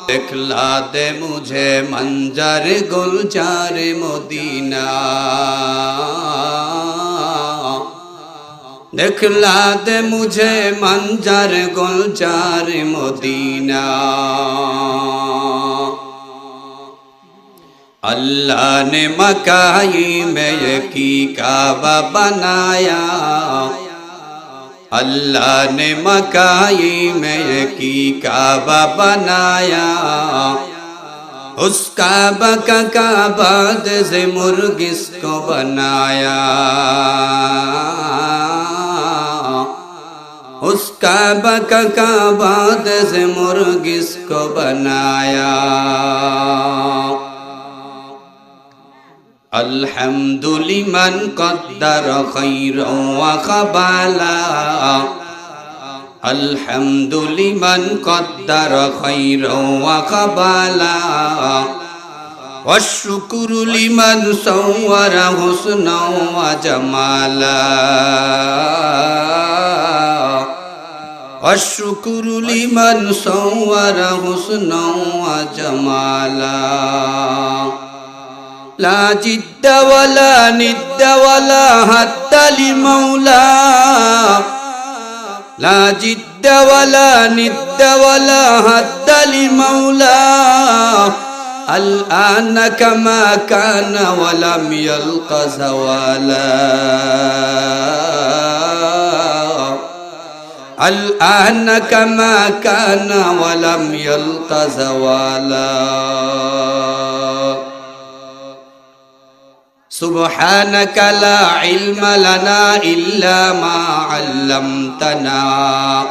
दिखला दे मुझे मंजर गुलजार मदीना दिखला दे मुझे मंजर गुलजार मदीना अल्लाह ने मकाई में यकी काबा बनाया अल्लाह ने मकाई में की काबा बनाया। उस काबा का काबा से मुर्गिस को बनाया। उस काबा का काबा से मुर्गिस को बनाया। الحمد لمن قدر خيرا وقبالا الحمد لمن قدر خيرا وقبالا والشكر لمن صور حسنا وجمالا والشكر لمن صور حسنا وجمالا لا جد ولا ند ولا هد لمولى لا جد ولا ند ولا هد لمولى الآن كما كان ولم يلق زوالا. الآن كما كان ولم يلق زوالا. سبحانك لا علم لنا إلا ما علمتنا.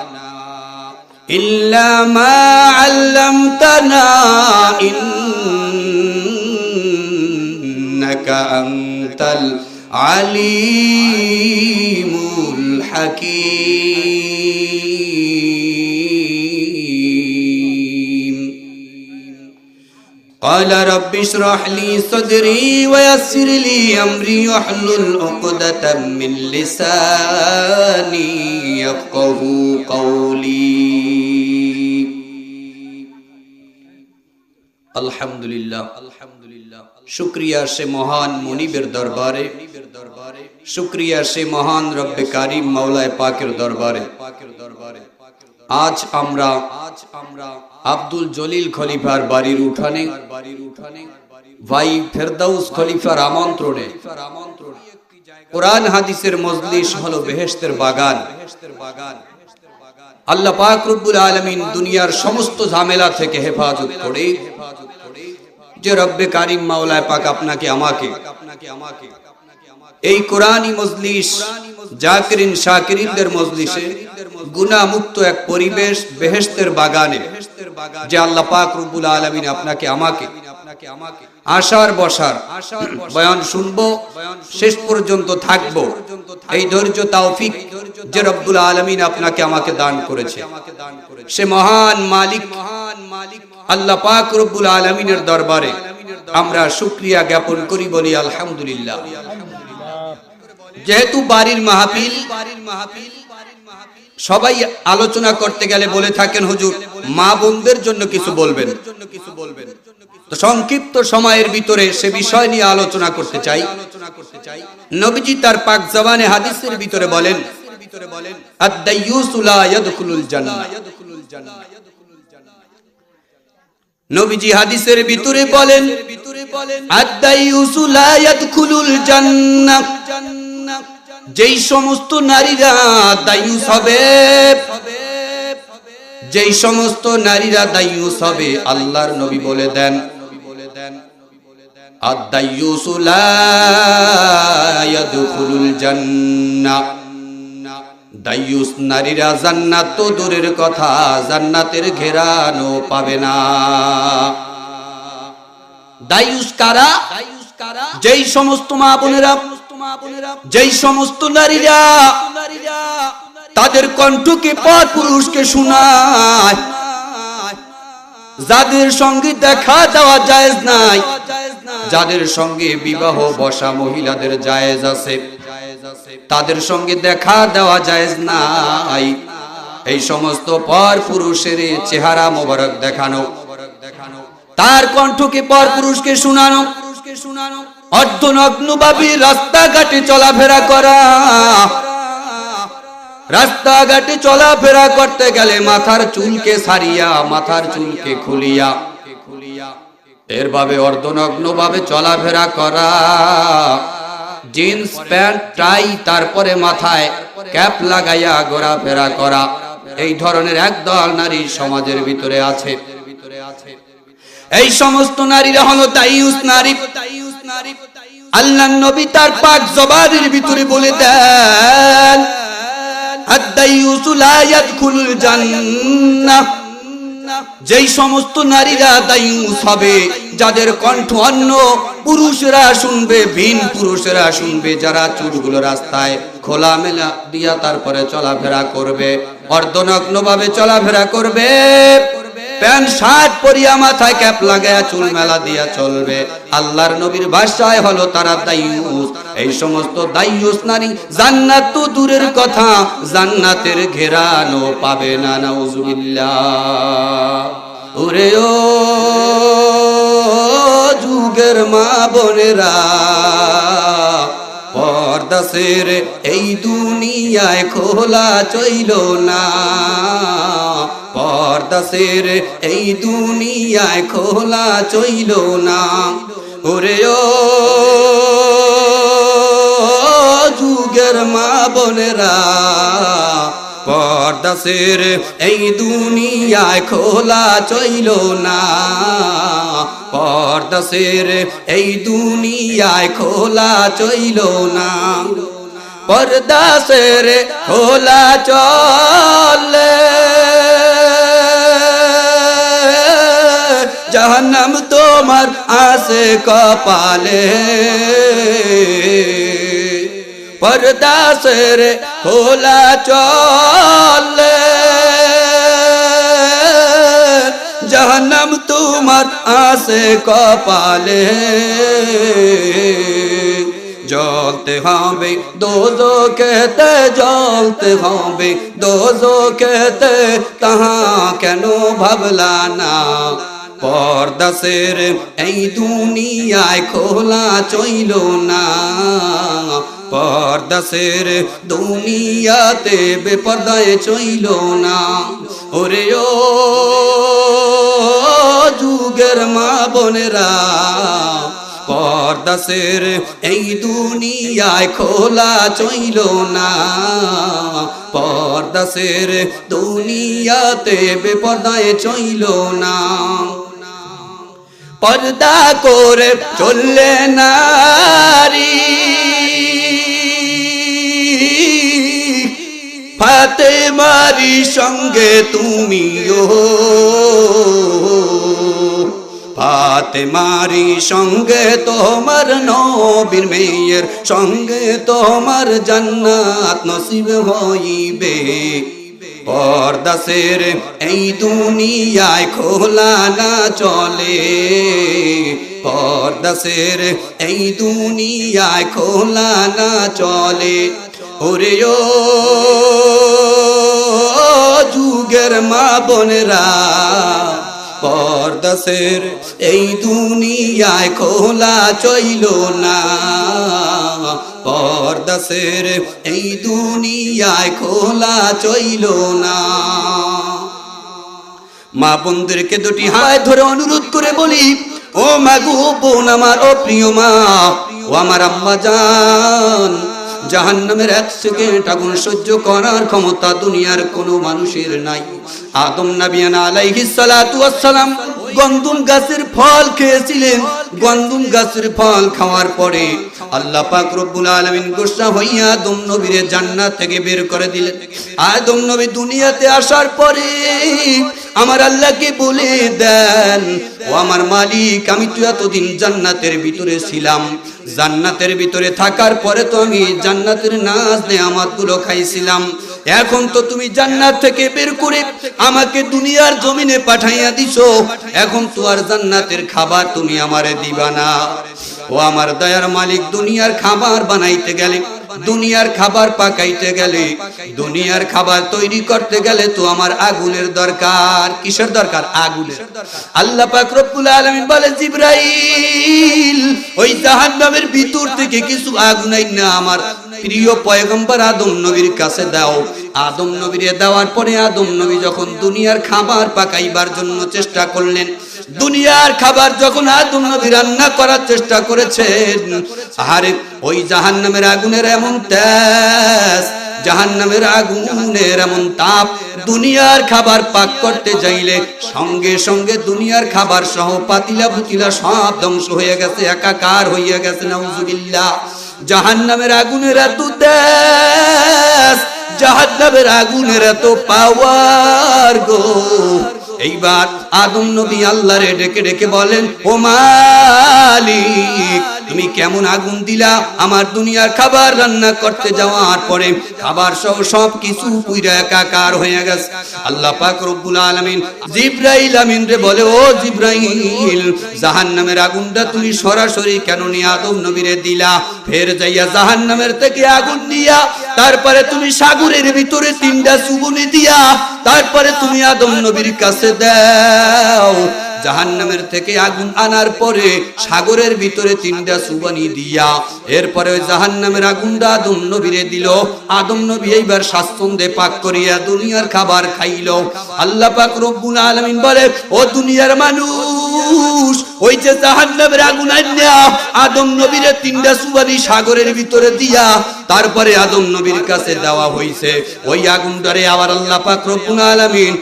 إلا ما علمتنا إنك أنت العليم الحكيم. قال رب اشرح لي صدري ويسر لي امري واحلل عقدة من لساني يفقه قولي আলহামদুলিল্লাহ আলহামদুলিল্লাহ শুক্রিয়া সে মহান মনিবের দরবারে শুক্রিয়া সে মহান রব্বে কারিম মাওলায় পাকের দরবারে পাকের দরবারে আজ আমরা আজ আমরা আব্দুল জলিল খলিফার বাড়ির উঠানে বাড়ির উঠানে ভাই ফেরদাউস খলিফার আমন্ত্রণে, কোরআন হাদিসের হলো বাগান বাগান। আল্লাহ পাক রব্বুল আলামিন দুনিয়ার সমস্ত ঝামেলা থেকে হেফাজত করে, যে রব্বে কারিম মাওলায় পাক আপনাকে, আমাকে আপনাকে আমাকে এই কোরআনী মজলিস, জাকিরিন, শাকিরিনদের মজলিসে গুনাহ মুক্ত এক পরিবেশ বেহেশতের বাগানে, যে আল্লাহ পাক রব্বুল আলামিন আপনাকে আমাকে আশার বসার বয়ান শুনব, শেষ পর্যন্ত থাকব। এই ধৈর্য, তাওফিক যে রব্বুল আলামিন আপনাকে আমাকে দান করেছে। সে মহান মালিক মহান মালিক আল্লাহ পাক রব্বুল আলামিনের দরবারে আমরা শুকরিয়া জ্ঞাপন করি বলি আলহামদুলিল্লাহ। যেহেতু বাড়ির মাহফিল বাড়ির মাহফিল সবাই আলোচনা করতে গেলে বলে থাকেন, হুজুর, মা বোনদের জন্য কিছু বলবেন। সংক্ষিপ্ত সময়ের ভিতরে সে বিষয় নিয়ে আলোচনা করতে চাই। নবীজি তার পাক জবানে হাদিসের ভিতরে বলেন নবীজি হাদিসের ভিতরে বলেন ভিতরে বলেন যেই সমস্ত নারীরা দায়ুস হবে যেই সমস্ত নারীরা দায়ুস হবে আল্লাহর নবী বলে দেন। দায়ুস নারীরা জান্নাত তো দূরের কথা, জান্নাতের ঘেরানো পাবে না। দায়ুস কারা? যেই সমস্ত মা বোনেরা যেই সমস্ত নারীরা তাদের কণ্ঠকে পর পুরুষকে শোনায় যাদের সঙ্গে দেখা দেওয়া জায়েজ নাই যাদের সঙ্গে বিবাহ বসা মহিলাদের জায়েজ আছে তাদের সঙ্গে দেখা দেওয়া জায়েজ নাই। এই সমস্ত পর পুরুষের চেহারা মোবারক দেখানো তার কণ্ঠকে পর পুরুষকে শোনানো অর্ধনগ্নভাবে রাস্তাঘাটে চলাফেরা করা। রাস্তাঘাটে চলাফেরা করতে গেলে মাথার চুলকে সারিয়া, মাথার চুলকে খুলিয়া। এর ভাবে অর্ধনগ্ন ভাবে চলাফেরা করা। জিন্স প্যান্ট, টাই, তারপরে মাথায় ক্যাপ লাগাইয়া ঘোরাফেরা করা। এই ধরনের একদল নারী সমাজের ভিতরে আছে। এই সমস্ত নারীরা হলো তাইউস নারী। আল্লাহ নবী তার পাক জবানের ভিতরে বলে দেন যেই সমস্ত নারীরা দায়ুস হবে যাদের কণ্ঠ অন্য পুরুষরা শুনবে ভিন পুরুষেরা শুনবে যারা চুলগুলো রাস্তায় খোলা মেলা দিয়া তারপরে চলাফেরা করবে অর্ধনগ্ন ভাবে চলাফেরা করবে। প্যান্ট শার্ট পরিয়া মাথায় ক্যাপ লাগায়া চুল মেলা দিয়া চলবে। আল্লাহর নবীর ভাষায় হলো তারা দাইয়ুস এই সমস্ত দাইয়ুস নারী জান্নাত তো দূরের কথা, জান্নাতের ঘেরানো পাবে না, নাউজুবিল্লাহ। ওরে ও যুগের মা বোনেরা পর্দাসের এই দুনিয়ায় খোলা চইল না। পর্দাসের এই দুনিয়ায় খোলা চইল না। ওরে ও যুগের মা বোনেরা পর্দাসের এই দুনিয়ায় খোলা চইল না। পর্দাসের এই দুনিয়ায় খোলা চইল না। পর্দাসের খোলা চলে। জাহান্নাম তোমার আসে কপালে। পর্দাসের খোলা চলে। জাহান্নাম তোমার আসে কপালে। জলতে হবে দোজো কেতে জলতে হবে দোজো কেতে তাহা কেন ভাবলা না? পর্দাসের এই দুনিয়ায় খোলা চইল না। পর্দাসের দুনিয়াতে বেপর্দায় চইল না। ওরে ও যুগের মা বোনেরা পর্দাসের এই দুনিয়ায় খোলা চইল না। পর্দাসের দুনিয়াতে বেপর্দায় চইল না। পর্দা করে চললে নারী। ফাতে মারি সঙ্গে তুমিও। ফাতে মারি সঙ্গে তোমার নবীর মেয়ের সঙ্গে তোমার জান্নাত নসিব হইবে। পর্দাসের এই দুনিয়ায় খোলা না চলে। পর্দাসের এই দুনিয়ায় খোলা না চলে। ওরে ও যুগের মা বোনেরা পর্দাসের এই দুনিয়ায় খোলা চইল না। পর্দাসের এই দুনিয়ায় খোলা চইল না। মা বোনদেরকে দুটি হায় ধরে অনুরোধ করে বলি, ও মাগু বোন আমার, ও প্রিয় মা, ও আমার আম্মা জান জাহান্নামের এক সেকেন্ড আগুন সহ্য করার ক্ষমতা দুনিয়ার কোনো মানুষের নাই। আদম নাবিয়ান আলাইহিস সালাতু ওয়াসসালাম গন্দুম গাছের ফল খেয়েছিলেন। গন্দুম গাছের ফল খাওয়ার পরে আল্লাহ পাক রব্বুল আলামিন গোসা হইয়া আদম নবীরে জান্নাত থেকে বের করে দিলেন। আদম নবী দুনিয়াতে আসার পরে আমার আল্লাহকে বলে দেন, ও আমার মালিক, আমি তো এতদিন জান্নাতের ভিতরে ছিলাম। জান্নাতের ভিতরে থাকার পরে তো আমি জান্নাতের নাচ নেয়ামাতগুলো খাইছিলাম। এখন তো তুমি জান্নাত থেকে বের করে আমাকে দুনিয়ার জমিনে পাঠাইয়া দিছো। এখন তো আর জান্নাতের খাবার তুমি আমারে দিবা না। ও আমার দয়ার মালিক, দুনিয়ার খাবার বানাইতে গেলে দুনিয়ার খাবার পাকাইতে গেলে দুনিয়ার খাবার তৈরি করতে গেলে তো আমার আগুনের দরকার। কিসের দরকার? আগুনের। আল্লাহ পাক রব্বুল আলামিন বলে জিব্রাইল ওই জাহান্নামের ভিতর থেকে কিছু আগুন না আমার প্রিয় পয়গম্বর আদম নবীর কাছে দাও। আদম নবীরে দেওয়ার পরে আদম নবী যখন দুনিয়ার খাবার পাকাইবার জন্য চেষ্টা করলেন, দুনিয়ার খাবার যখন আদম নবী রান্না করার চেষ্টা করেছেন, আহারে, ওই জাহান্নামের আগুনের এমন তেজ, জাহান্নামের আগুনের এমন তাপ, দুনিয়ার খাবার পাক করতে যাইলে সঙ্গে সঙ্গে দুনিয়ার খাবার সহ পাতিলা পুতিলা সব ধ্বংস হয়ে গেছে, একাকার হইয়া গেছে, নাউজুবিল্লাহ। জাহান্নামের আগুনের এত তেজ জাহান্নামের আগুনের এত পাওয়ার গো। এইবার আদম নবী আল্লাহরে ডেকে ডেকে বলেন ও মালিক তুমি কেমন আগুন দিলা? আমার দুনিয়ার খাবার রান্না করতে যাওয়ার পরে খাবার সহ সব কিছু একাকার হয়ে গেছে। আল্লাহ পাক রব্বুল আলামিন জিব্রাইল আমিন রে বলে, ও জিব্রাইল, জাহান্নামের আগুনটা তুমি সরাসরি কেন নিয়ে আদম নবীরে দিলা? ফের যাইয়া জাহান্নামের থেকে আগুন দিয়া তারপরে তুমি সাগরের ভিতরে তিনটা সুগুনি দিয়া, তারপরে তুমি আদম নবীর কাছে দাও। জাহান্নামের থেকে আগুন আনার পরে সাগরের ভিতরে তিনটা সুবানি দিয়া এরপরে ওই জাহান্নামের আগুনটা আদম নবীরে দিল। আদম নবী এইবার স্বাচ্ছন্দ্যে পাক করিয়া দুনিয়ার খাবার খাইল। আল্লাহ পাক রব্বুল আলামিন বলে, ও দুনিয়ার মানুষ, ওই যে জাহান্নামের আগুন আইনা, আদম নবীরে তিনটা সুবানি সাগরের ভিতরে দিয়া, তারপরে আদম নবীর কাছে দেওয়া হইছে। ওই আগুনটারে আবার আল্লাহ পাক রব্বুল আলামিন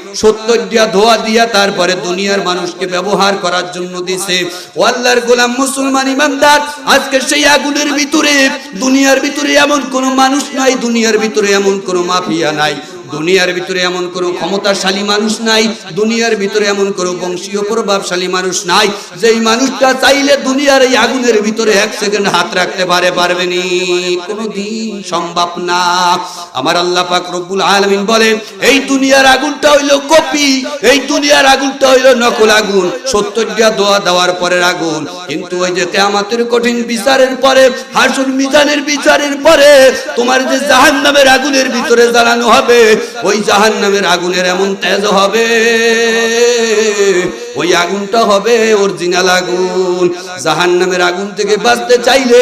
দিয়া ধোয়া দিয়া তারপরে দুনিয়ার মানুষকে ব্যবহার করার জন্য দিছে। ও আল্লাহর গোলাম মুসলমান ইমানদার, আজকে সেই আগুনের ভিতরে, দুনিয়ার ভিতরে এমন কোন মানুষ নাই, দুনিয়ার ভিতরে এমন কোন মাফিয়া নাই। দুনিয়ার ভিতরে এমন কোন ক্ষমতাশালী মানুষ নাই, দুনিয়ার ভিতরে এমন কোন বংশীয় প্রভাবশালী মানুষ নাই, যেই মানুষটা চাইলে দুনিয়ার এই আগুনের ভিতরে এক সেকেন্ড হাত রাখতে পারে পারবেনি কোনোদিন সম্ভব না। আমার আল্লাহ পাক রব্বুল আলামিন বলেন, এই দুনিয়ার আগুনটা হইল কপি, এই দুনিয়ার আগুনটা হইল নকল আগুন, সত্তরটা দোয়া দেওয়ার পরের আগুন। কিন্তু ওই যে কেয়ামতের কঠিন বিচারের পরে, হাসুর মিজানের বিচারের পরে, তোমার যে জাহান্নামের আগুনের ভিতরে জ্বালানো হবে ওই জাহান্নামের আগুনের এমন তেজ হবে, ওই আগুনটা হবে অরিজিনাল আগুন। জাহান্নামের আগুন থেকে বাঁচতে চাইলে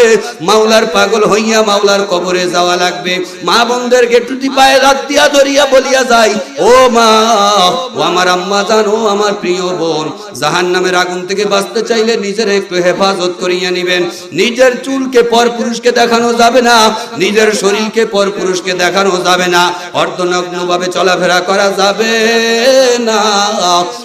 মাওলার পাগল হইয়া মাওলার কবরে যাওয়া লাগবে। মা বোনদেরকে টুটি পায়ে রাত দিয়া ধরিয়া বলিয়া যাই ও মা, ও আমার আম্মা জানো, আমার প্রিয় বোন, জাহান্নামের আগুন থেকে বাঁচতে চাইলে নিজের একটু হেফাজত করিয়া নিবেন। নিজের চুলকে পর পুরুষকে দেখানো যাবে না, নিজের শরীরকে পর পুরুষকে দেখানো যাবে না। অর্ধনগ্ন ভাবে চলাফেরা করা যাবে না।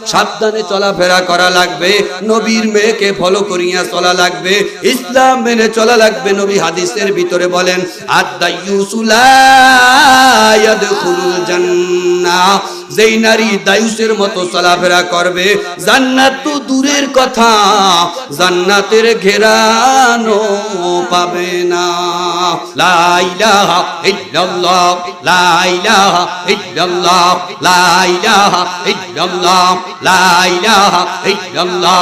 সাবধানে চলাফেরা করা লাগবে। নবীর মেয়েকে ফলো করিয়া চলা লাগবে। ইসলাম মেনে চলা লাগবে, নবী হাদিসের ভিতরে বলেন আদাইয়ুসুলায়াদখুলুল জান্নাহ। যেই নারী দায়ুসের মতো চলাফেরা করবে, জান্নাত তো দূরের কথা, জান্নাতের ঘেরানো পাবে না। লা ইলাহা ইল্লাল্লাহ, লা ইলাহা ইল্লাল্লাহ, লা ইলাহা ইল্লাল্লাহ, লা ইলাহা ইল্লাল্লাহ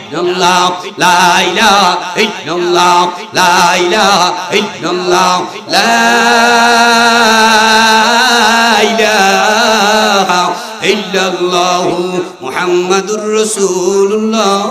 illallah la ilaha illallah la ilaha illallah la ilaha illallah মুহাম্মাদুর রাসূলুল্লাহ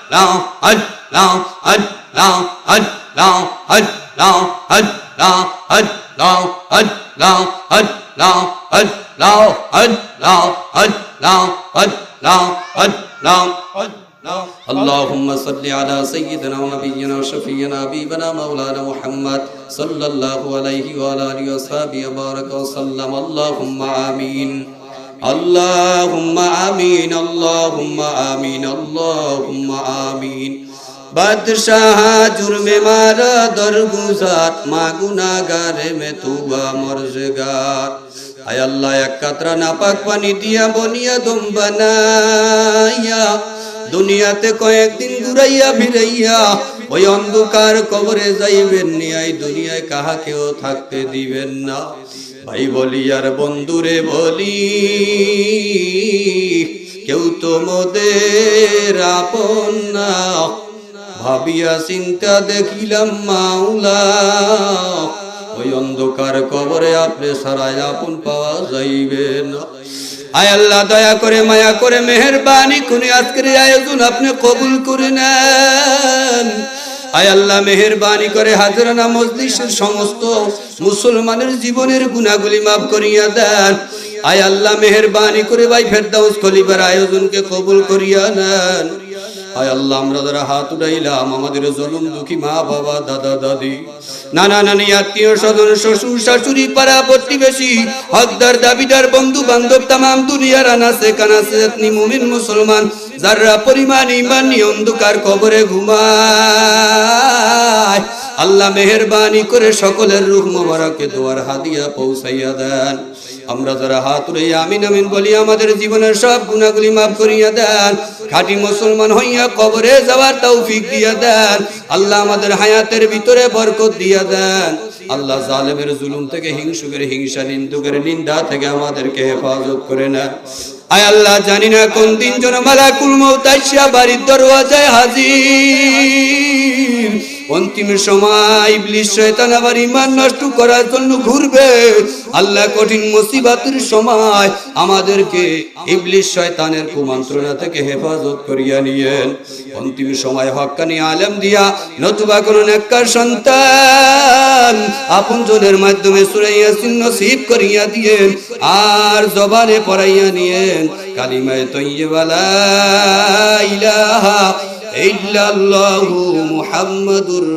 اللهم صل على سيدنا ونبينا وشفينا حبيبنا مولانا محمد صلى الله عليه وعلى اله وصحبه وبارك وسلم اللهم امين আল্লাহুম্মা আমিন আল্লাহুম্মা আমিন আল্লাহুম্মা আমিন। বাদশাহ জুর্মে মারা দরগুজার মা গুনাগারে মে তুবা মরজগার আয় আল্লাহ, এক কাতরা নাপাক পানি দিয়া বনিয়া দম বানাইয়া, দুনিয়াতে কয়েকদিন ঘুরাইয়া ফিরাইয়া, ওই অন্ধকার কবরে যাইবেন নিয়াই দুনিয়ায় কাহাকেও থাকতে দিবেন না। ভাই বলি, আর বন্ধুরে বলি, কেউ তো মোদের আপন না। ভাবিয়া চিন্তা দেখিলাম মাওলা, ওই অন্ধকার কবরে আপনি সারাই আপন পাওয়া যাইবে না। আয় আল্লাহ, দয়া করে মায়া করে মেহরবানি করে আজকের আয়োজন আপনি কবুল করে নেন। আয় আল্লাহ, মেহরবানি করে হাজরানা মজলিসের সমস্ত মুসলমানের জীবনের গুণাগুলি মাফ করিয়া দেন। আয় আল্লাহ, মেহরবানি করে ভাই ফেরদাউস খলিফার আয়োজনকে কবুল করিয়া নেন। হাত উঠাইলাম, আমাদের নানা নানি, আত্মীয় স্বজন, শ্বশুর, শাশুড়ি, পাড়া প্রতিবেশী দাবিদার তামাম আনাসে মুসলমান, যারা পরিমাণ ইমান অন্ধকার কবরে ঘুমায়। আল্লাহ মেহরবানি করে সকলের রূহ মোবারকে দোয়ার হাদিয়া পৌঁছাইয়া দেন। আমরা যারা হাত উড়াইয়া আমিন আমিন বলি, আমাদের জীবনের সব গুণাগুলি মাফ করিয়া দেন। খাঁটি মুসলমান হইয়া কবরে যাওয়ার তৌফিক দিয়া দেন। আল্লাহ আমাদের হায়াতের ভিতরে বরকত দিয়া দেন। আল্লাহ জালেমের জুলুম থেকে হিংসুকের হিংসা, নিন্দুকের নিন্দা থেকে আমাদেরকে হেফাজত করে নেন। আয় আল্লাহ জানি না কোন দিন জন মালাকুল মৌত আইসা বাড়ির দরওয়াজায় হাজির। অন্তিম সময় ইবলিশ শয়তান আবার ইমান নষ্ট করার জন্য ঘুরবে। আল্লাহ কঠিন মুসিবাতের সময় আমাদেরকে ইবলিশ শয়তানের কুমন্ত্রণা থেকে হেফাজত করিয়া নিয়েন। অন্তিম সময় হক্কানি আলেম দিয়া নতুবা কোন নেককার সন্তান আপন জনের মাধ্যমে সুরাইয়া চিহ্ন নসিব করিয়া দিয়ে আর জবানে পড়াইয়া নিয়েন কালিমায় তৈবালা ইলাহা ইল্লাল্লাহু মুহাম্মাদুর